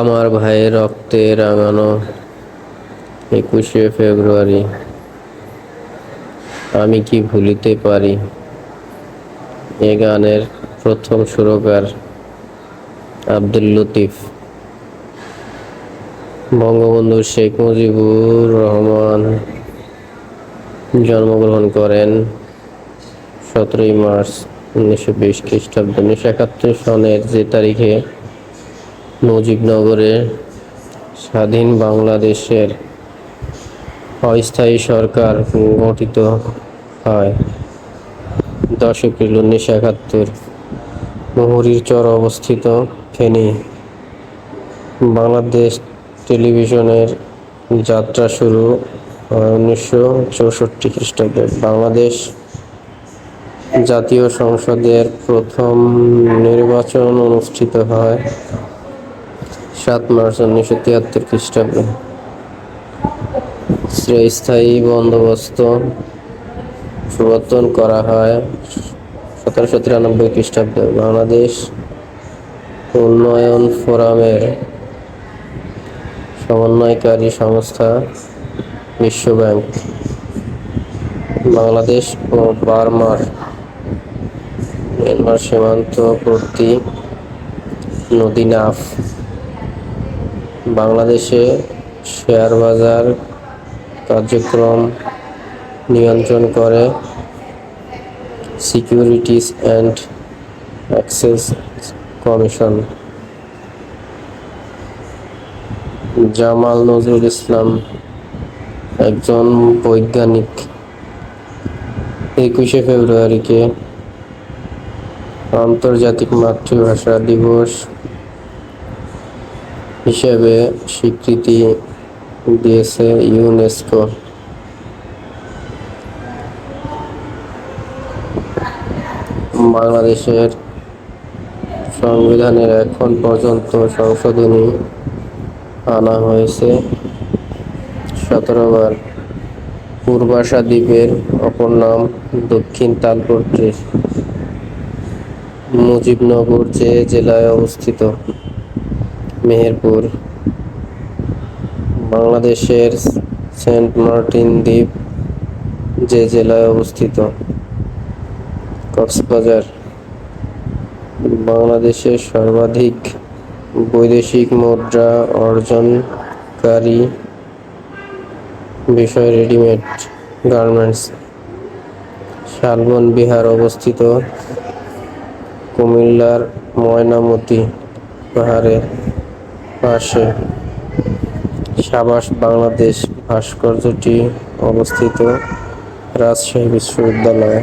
আমার ভাইয়ের রক্তে রাঙানো একুশে ফেব্রুয়ারি। আমি কি ভুলিতে পারি? এ গানের প্রথম সুরকার আব্দুল লতিফ। বঙ্গবন্ধু শেখ মুজিবুর রহমান জন্মগ্রহণ করেন সতেরোই মার্চ উনিশশো বিশ খ্রিস্টাব্দ। উনিশশো একাত্তর সনের যে তারিখে মুজিবনগরে স্বাধীন বাংলাদেশের অস্থায়ী সরকার গঠিত হয়। দশ এপ্রিল উনিশশো একাত্তর। মুহুরীর চর অবস্থিত ফেনী। বাংলাদেশ টেলিভিশনের যাত্রা শুরু উনিশশো চৌষট্টি খ্রিস্টাব্দে। বাংলাদেশ জাতীয় সংসদের প্রথম নির্বাচন অনুষ্ঠিত হয় সাত মার্চ উনিশশো তিয়াত্তর খ্রিস্টাব্দে। স্থায়ী বন্দোবস্ত প্রবর্তন করা হয় সতেরোশো তিরানব্বই খ্রিস্টাব্দে। বাংলাদেশ উন্নয়ন ফোরামের সমন্বয়কারী সংস্থা বিশ্ব ব্যাংক বাংলাদেশ ও বার্মার মিয়ানমার সীমান্তবর্তী নদী নাফ। বাংলাদেশে শেয়ার বাজার কার্যক্রম নিয়ন্ত্রণ করে securities and exchange commission Jamal Nazrul Islam একজন বৈজ্ঞানিক। একুশে ফেব্রুয়ারিকে আন্তর্জাতিক মাতৃভাষা দিবস হিসেবে স্বীকৃতি দিয়েছে ইউনেস্কো। বাংলাদেশের সংবিধানের এখন পর্যন্ত সংশোধনী আনা হয়েছে। সতেরো বার পূর্বাশা দ্বীপের অপর নাম দক্ষিণ তালপট্রি মুজিবনগর যে জেলায় অবস্থিত। মেহেরপুর, বাংলাদেশের সেন্ট মার্টিন দ্বীপ যে জেলায় অবস্থিত। কক্সবাজার, বাংলাদেশের সর্বাধিক বৈদেশিক মুদ্রা অর্জনকারী বিষয় রেডিমেড গার্মেন্টস। শালবন বিহার অবস্থিত কুমিল্লার ময়নামতি পাহাড়ের পাশে সাবাস বাংলাদেশ ভাস্কর্যটি অবস্থিত রাজশাহী বিশ্ববিদ্যালয়ে।